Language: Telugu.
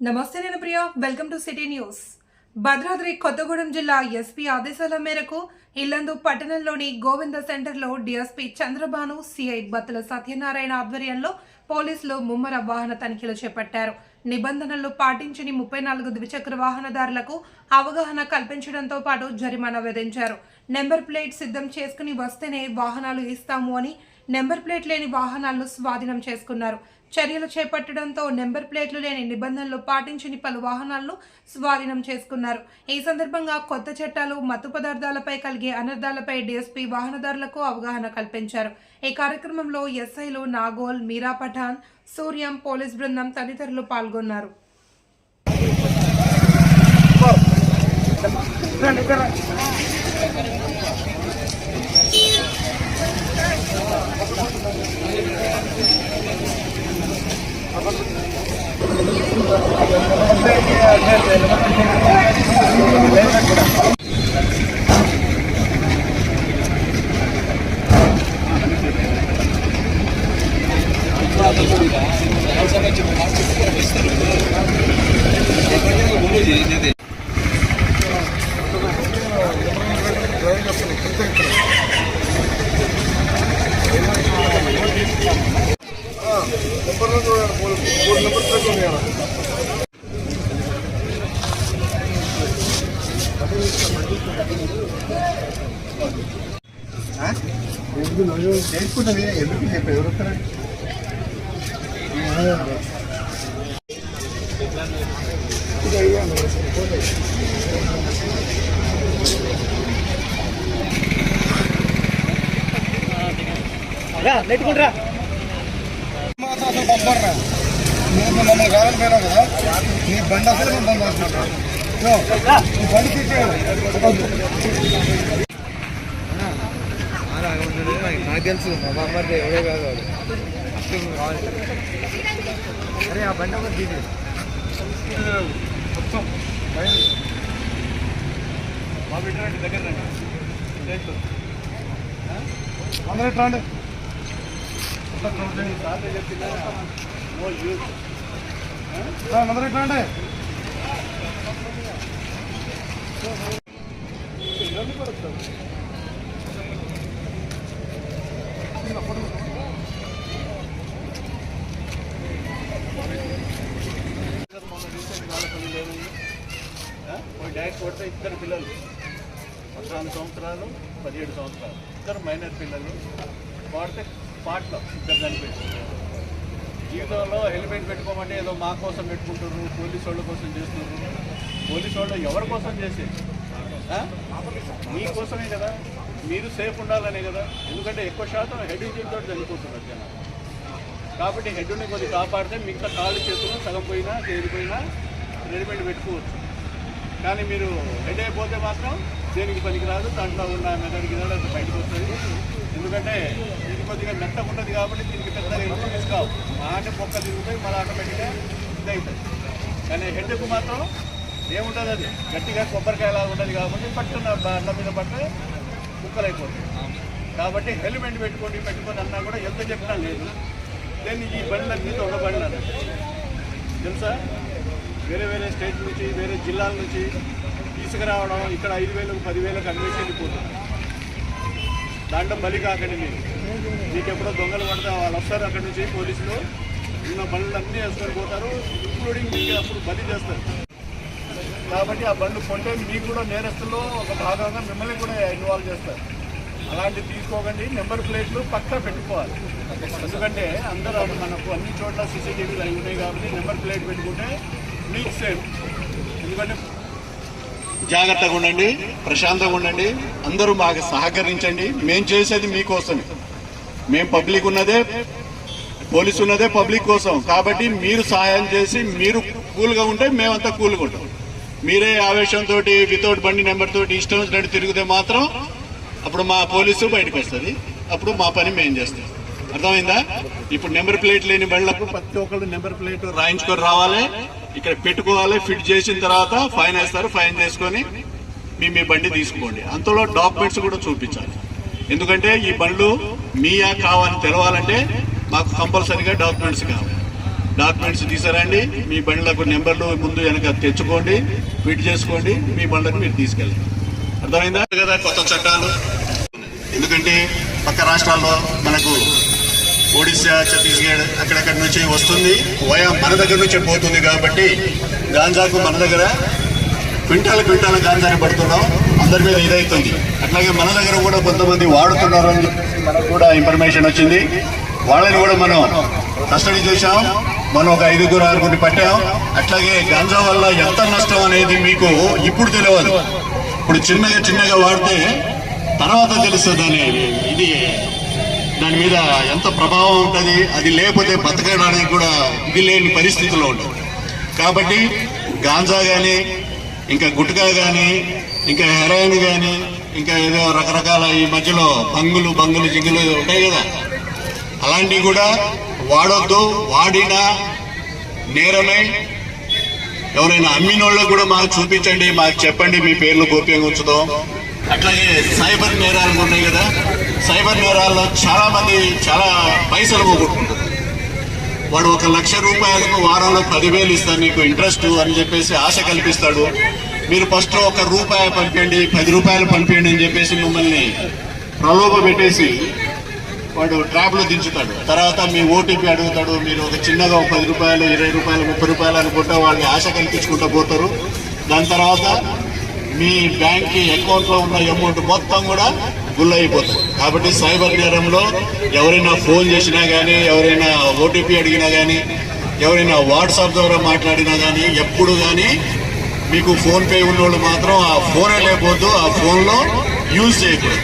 నమస్తే నేను Priya. Welcome to city news Bhadradri Kothagudem జిల్లా ఎస్పీ ఆదేశాల మేరకు ఇల్లందు పట్టణంలోని గోవింద సెంటర్లో డిఎస్పీ చంద్రబాను సిఐ బత్తుల సత్యనారాయణ ఆధ్వర్యంలో పోలీసులు ముమ్మర వాహన తనిఖీలు చేపట్టారు. నిబంధనలు పాటించని ముప్పై నాలుగు ద్విచక్ర వాహనదారులకు అవగాహన కల్పించడంతో పాటు జరిమానా విధించారు. నెంబర్ ప్లేట్ సిద్ధం చేసుకుని వస్తేనే వాహనాలు ఇస్తాము అని నెంబర్ ప్లేట్ లేని వాహనాలను స్వాధీనం చేసుకున్నారు. చర్యలు చేపట్టడంతో నెంబర్ ప్లేట్లు లేని నిబంధనలు పాటించని పలు వాహనాలను స్వాధీనం చేసుకున్నారు. ఈ సందర్భంగా కొత్త చట్టాలు మత్తు పదార్థాలపై కలిగే అనర్థాలపై డీఎస్పీ వాహనదారులకు అవగాహన కల్పించారు. ఈ కార్యక్రమంలో ఎస్ఐలు నాగోల్ మీరా పఠాన్ సూర్యం పోలీస్ బృందం తదితరులు పాల్గొన్నారు. చేసుకుంటుంది ఎందుకు చెప్పి ఎవరు వస్తారు అసలు పంపడరా నువ్వు మమ్మల్ని కాదని పోయినావు కదా నీ బండి అసలు మేము బంద్ చేస్తున్నాం నీ బండి తీసేయాలి నాకు తెలుసు. మా బామ్మది ఎవరో కాదు వాడు. అప్పుడు కావాలి అరే ఆ బండి ఒకటి తీసి మొత్తం. మా బిడ్డ రండి దగ్గర రండి. అందరూ ఇట్లా రండి. అందరూ ఇట్లా రండి డైరెక్ట్ కొడితే ఇద్దరు పిల్లలు. పద్నాలుగు సంవత్సరాలు పదిహేడు సంవత్సరాలు. ఇద్దరు మైనర్ పిల్లలు. వాడితే పాటలో ఇద్దరు చనిపోయారు జీవితంలో హెల్మెట్ పెట్టుకోమంటే ఏదో మా కోసం పెట్టుకుంటారు పోలీసు వాళ్ళ కోసం చేస్తున్నారు. పోలీసు వాళ్ళు ఎవరి కోసం చేసేది? మీకోసమే మీ కోసమే కదా. మీరు సేఫ్ ఉండాలనే కదా. ఎందుకంటే ఎక్కువ శాతం హెడ్ ఇంజిన్తో చనిపోతున్నారు జనం కాబట్టి హెడ్ని కొద్దిగా కాపాడితే మిగతా కాళ్ళు చేతులు సగం పోయినా చేరిపోయినా రెడీమేడ్ పెట్టుకోవచ్చు. కానీ మీరు హెడ్ అయిపోతే మాత్రం దేనికి పనికిరాదు దాంట్లో ఉన్న మెదడు గిదడు అది బయటకు వస్తుంది. ఎందుకంటే ఇది కొద్దిగా మెత్తగా ఉంటుంది కాబట్టి దీనికి పెద్దగా ఇంప్రూవ్స్ కావు మాట పొక్క తిరుగుతాయి మళ్ళీ ఆటోమేటిక్గా ఇది అవుతుంది. కానీ హెడ్కు మాత్రం ఏముంటుంది అది. గట్టిగా కొబ్బరికాయలా ఉంటుంది కాబట్టి పట్టున బండ్ల మీద పట్టు కుక్కలైపోతుంది కాబట్టి హెల్మెట్ పెట్టుకోండి పెట్టుకొని అన్నా కూడా ఎంత చెప్పినా లేదు. నేను ఈ బండ్లన్నీ దొంగ బండ్లు తెలుసా? వేరే వేరే స్టేట్ నుంచి వేరే జిల్లాల నుంచి తీసుకురావడం ఇక్కడ ఐదు వేలకు పదివేలకు అమ్మేసి వెళ్ళిపోతుంది. దాంట్లో బలి కాకండి మీరు. మీకు ఎప్పుడో దొంగలు పడితే వాళ్ళు వస్తారు అక్కడి నుంచి పోలీసులు. ఉన్న బండ్లు అన్నీ వేసుకొని పోతారు ఇంక్లూడింగ్ మీకు అప్పుడు బలి చేస్తారు. కాబట్టి ఆ బండ్లు కొంటే మీకు కూడా నేరస్తుల్లో ఒక భాగంగా మిమ్మల్ని కూడా ఇన్వాల్వ్ చేస్తారు. అలాంటివి తీసుకోకండి నెంబర్ ప్లేట్లు పక్కా పెట్టుకోవాలి. ఎందుకంటే అందరూ మనకు అన్ని చోట్ల సీసీటీవీలు అవి ఉన్నాయి కాబట్టి నెంబర్ ప్లేట్ పెట్టుకుంటే జాగ్రత్తగా ఉండండి ప్రశాంతంగా ఉండండి అందరూ మాకు సహకరించండి. మేము చేసేది మీకోసమే. మేము పబ్లిక్ ఉన్నదే పోలీసు ఉన్నదే పబ్లిక్ కోసం. కాబట్టి మీరు సహాయం చేసి మీరు కూల్గా ఉంటే మేమంతా కూల్గా ఉంటాం. మీరే ఆవేశంతో వితౌట్ బండి నెంబర్ తోటి ఇష్టం వచ్చినట్టు తిరిగితే మాత్రం అప్పుడు మా పోలీసు బయటకు వస్తుంది. అప్పుడు మా పని మేము చేస్తాం. అర్థమైందా? ఇప్పుడు నెంబర్ ప్లేట్ లేని బండ్లకు ప్రతి ఒక్కళ్ళు నెంబర్ ప్లేట్ రాయించుకొని రావాలి. ఇక్కడ పెట్టుకోవాలి ఫిట్ చేసిన తర్వాత ఫైన్ వేస్తారు ఫైన్ చేసుకొని మీ మీ బండి తీసుకోండి. అంతలో డాక్యుమెంట్స్ కూడా చూపించాలి. ఎందుకంటే ఈ బండ్లు మీయా కావని తెలవాలంటే మాకు కంపల్సరీగా డాక్యుమెంట్స్ కావాలి. డాక్యుమెంట్స్ తీసారండి మీ బండ్లకు నెంబర్లు ముందు వెనక తెచ్చుకోండి ఫిట్ చేసుకోండి మీ బండ్లకు మీరు తీసుకెళ్ళండి అర్థమైందా? కదా కొత్త చట్టాలు. ఎందుకంటే పక్క రాష్ట్రాల్లో మనకు ఒడిశా ఛత్తీస్గఢ్ అక్కడక్కడ నుంచి వస్తుంది. వయా మన దగ్గర నుంచి పోతుంది కాబట్టి గాంజాకు మన దగ్గర క్వింటాల క్వింటాల గాంజాని పడుతున్నాం. అందరి మీద ఇదవుతుంది అట్లాగే మన దగ్గర కూడా కొంతమంది వాడుతున్నారు అని మనకు కూడా ఇన్ఫర్మేషన్ వచ్చింది. వాళ్ళని కూడా మనం కస్టడీ చేశాం. మనం ఒక ఐదుగురు ఆరుగురిని పట్టాం. అట్లాగే గాంజా వల్ల ఎంత నష్టం అనేది మీకు ఇప్పుడు తెలియదు. ఇప్పుడు చిన్నగా చిన్నగా వాడితే తర్వాత తెలుస్తుంది అనేది ఇది. దాని మీద ఎంత ప్రభావం ఉంటుంది అది లేకపోతే బతకడానికి కూడా ఇది లేని పరిస్థితిలో ఉంటుంది కాబట్టి గాంజా కానీ ఇంకా గుట్కా కానీ ఇంకా హెరాయిన్ కానీ ఇంకా ఏదో రకరకాల ఈ మధ్యలో బంగులు బంగులు జింగులు ఉంటాయి కదా. అలాంటివి కూడా వాడొద్దు వాడినా నేరమే. ఎవరైనా అమ్మినోళ్ళకు కూడా మాకు చూపించండి మాకు చెప్పండి మీ పేర్లు గోప్యంగా ఉంచుతాం. అట్లాగే సైబర్ నేరాలు ఉన్నాయి కదా. సైబర్ నేరాల్లో చాలా మంది చాలా పైసలు పోగొట్టుకుంటారు. వాడు ఒక లక్ష రూపాయలకు వారంలో పదివేలు ఇస్తాను నీకు ఇంట్రెస్ట్ అని చెప్పేసి ఆశ కల్పిస్తాడు. మీరు ఫస్ట్ ఒక రూపాయి పంపించండి పది రూపాయలు పంపించండి అని చెప్పేసి మిమ్మల్ని ప్రలోభ పెట్టేసి వాడు ట్రాప్లో దించుతాడు. తర్వాత మీ ఓటీపీ అడుగుతాడు మీరు ఒక చిన్నగా ఒక పది రూపాయలు ఇరవై రూపాయలు ముప్పై రూపాయలు అనుకుంటా వాళ్ళని ఆశ కల్పించుకుంటూ పోతారు. దాని తర్వాత మీ బ్యాంక్ అకౌంట్లో ఉన్న అమౌంట్ మొత్తం కూడా గుల్ అయిపోతుంది కాబట్టి సైబర్ నేరంలో ఎవరైనా ఫోన్ చేసినా కానీ ఎవరైనా ఓటీపీ అడిగినా కానీ ఎవరైనా వాట్సాప్ ద్వారా మాట్లాడినా కానీ ఎప్పుడు కానీ మీకు ఫోన్పే ఉన్నోళ్ళు మాత్రం ఆ ఫోనే లేకపోతే ఆ ఫోన్లో యూజ్ చేయకూడదు.